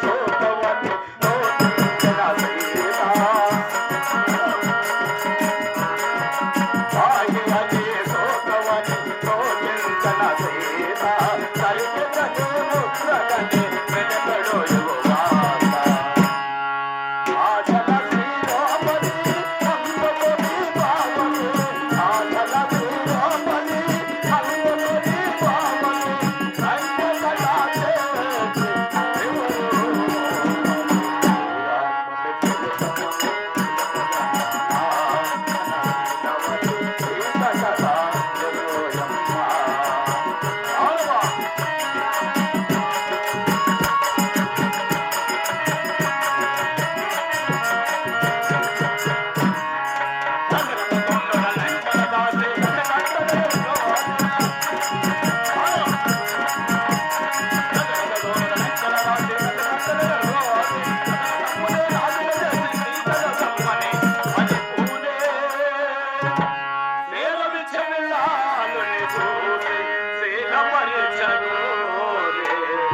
ছোট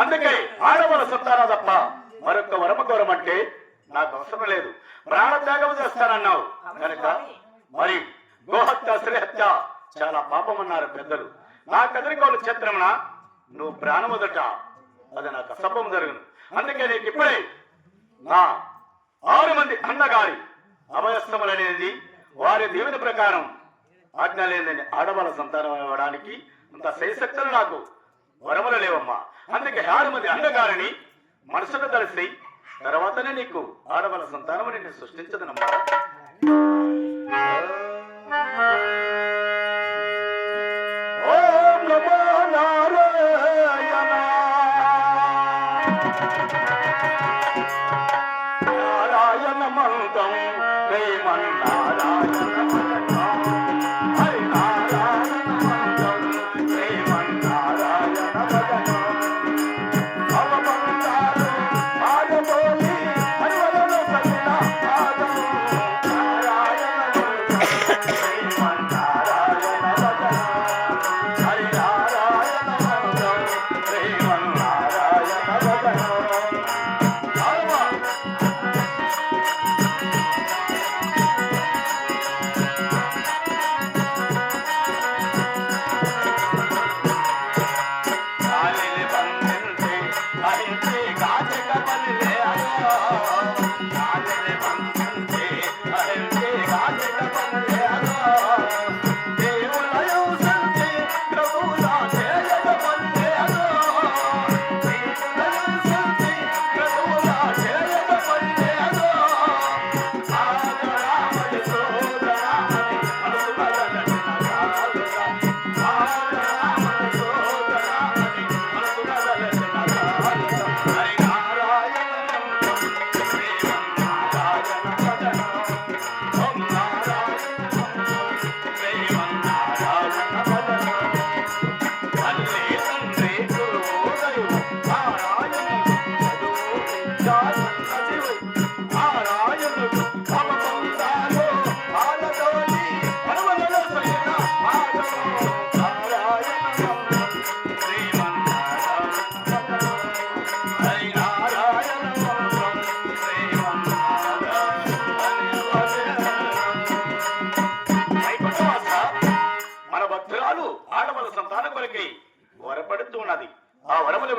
అందుకే ఆడవాళ్ళ సత్తారా తప్ప మరొక వరమ కోరమంటే నాకు అవసరం లేదు. ప్రాణత్యాగం చేస్తానన్నావు. కనుక మరి గోహత్య శ్రీహత్య చాలా పాపం అన్నారు పెద్దలు. నా కదరికోలు చిత్రమున నువ్వు ప్రాణముదట. అది నాకు అసభం జరుగును. అందుకే నీకు ఇప్పుడే నా ఆరు మంది అన్నగారి అభయస్తములు అనేది వారి దేవుని ప్రకారం ఆజ్ఞ లేదని ఆడవాళ్ళ సంతానం ఇవ్వడానికి అంత శైశక్తులు నాకు వరములు లేవమ్మా. అందుకే ఆడమది అన్నగారని మనసును కలిసి తర్వాతనే నీకు ఆడవాళ్ళ సంతానం నేను సృష్టించదనమ్మా ఓం నమో నారాయణ. నారాయణ మంతం శ్రీమన్నారాయణ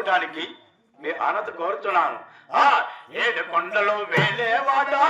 రావడానికి మీ అనత కోరుతున్నాను. ఏడు కొండలు వేలేవాడా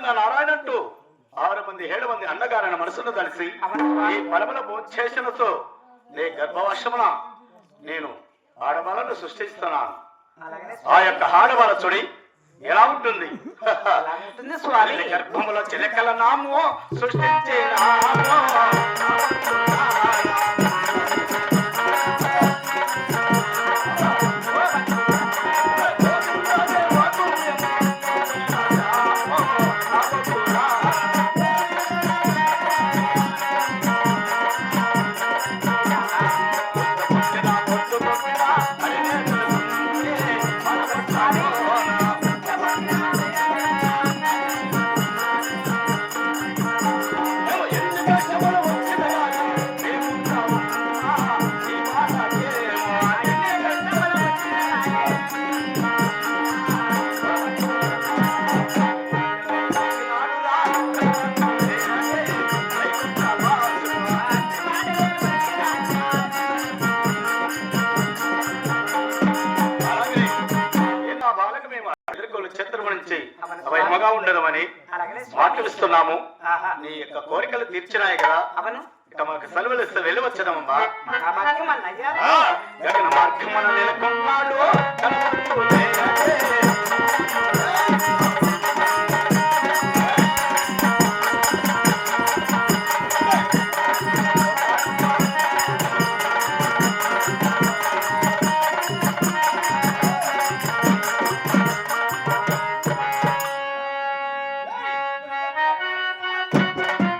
నారాయణ అంటూ ఆరు మంది ఏడు మంది అన్నగారైన మనసును కలిసి ఈ పరమల చేసినతో నీ గర్భవశమున నేను ఆడవాళ్ళను సృష్టిస్తున్నాను. ఆ యొక్క ఆడవాళ్ళ చుడి ఎలా ఉంటుంది? స్వామి. గర్భములో చిలకల నాము సృష్టించిన అలాగే బ్రహ్మగా ఉండదమని మాట్లాడుస్తున్నాము నీ యొక్క కోరికలు తీర్చినాయి కదా. అవును. ఇక మాకు సెలవులు ఇస్తే వెళ్ళి మార్గం మన నెలకొన్నాడు.